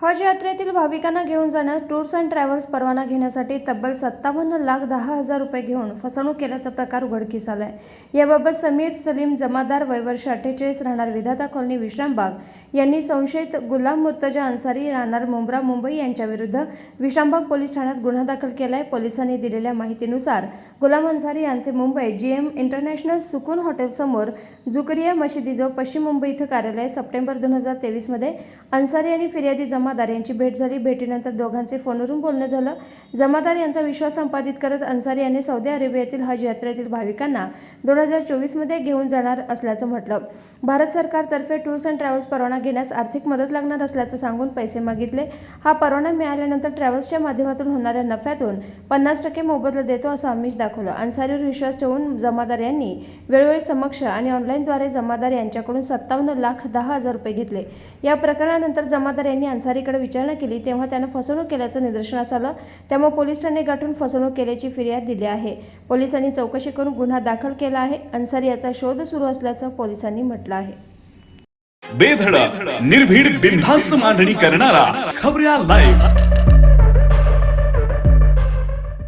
हज यात्रेतील भाविकांना घेऊन जाण्यास टूर्स अँड ट्रॅव्हल्स परवाना घेण्यासाठी तब्बल सत्तावन्न लाख दहा हजार रुपये घेऊन फसवणूक केल्याचा प्रकार उघडकीस आला आहे याबाबत समीर सलीम जमादार वयवर्ष अठ्ठेचाळीस राहणार विधाता कॉलनी विश्रामबाग यांनी संशयित गुलाम मुर्तजा अन्सारी राहणार मुंब्रा मुंबई यांच्याविरुद्ध विश्रामबाग पोलीस ठाण्यात गुन्हा दाखल केला आहे पोलिसांनी दिलेल्या माहितीनुसार गुलाम अन्सारी यांचे मुंबई जी एम इंटरनॅशनल सुकून हॉटेलसमोर जुकरिया मशिदीजवळ पश्चिम मुंबई इथं कार्यालय सप्टेंबर दोन हजार तेवीसमध्ये अन्सारी आणि फिर्यादी जमा जमादार यांची भेट झाली. भेटीनंतर दोघांचे फोनवरून बोलणं झालं. जमादार यांचा विश्वास संपादित करत अन्सारी यांनी सौदी अरेबियातील हज यात्रेतील भाविकांना दोन हजार चोवीसमध्ये घेऊन जाणार असल्याचं म्हटलं. भारत सरकारतर्फे टूर्स अँड ट्रॅव्हल्स परवाना घेण्यास आर्थिक मदत लागणार असल्याचं सांगून पैसे मागितले. हा परवाना मिळाल्यानंतर ट्रॅव्हल्सच्या माध्यमातून होणाऱ्या नफ्यातून पन्नास टक्के मोबदला देतो असं आमिष दाखवलं. अन्सारीवर विश्वास ठेवून जमादार यांनी वेळोवेळी समक्ष आणि ऑनलाईनद्वारे जमादार यांच्याकडून सत्तावन्न लाख दहा हजार रुपये घेतले. या प्रकरणानंतर जमादार यांनी अन्सारी अधिकारीकडे विचारणा केली तेव्हा त्यानं फसवणूक केल्याचं निदर्शनास आलं. त्यामुळे पोलिसांनी गाठून फसवणूक केल्याची फिर्याद दिली आहे. पोलिसांनी चौकशी करून गुन्हा दाखल केला आहे. अन्सारी याचा शोध सुरू असल्याचं पोलिसांनी म्हटलं आहे. बेधडक निर्भीड बिनधास्त मांडणी करणारा खबऱ्या लाईव्ह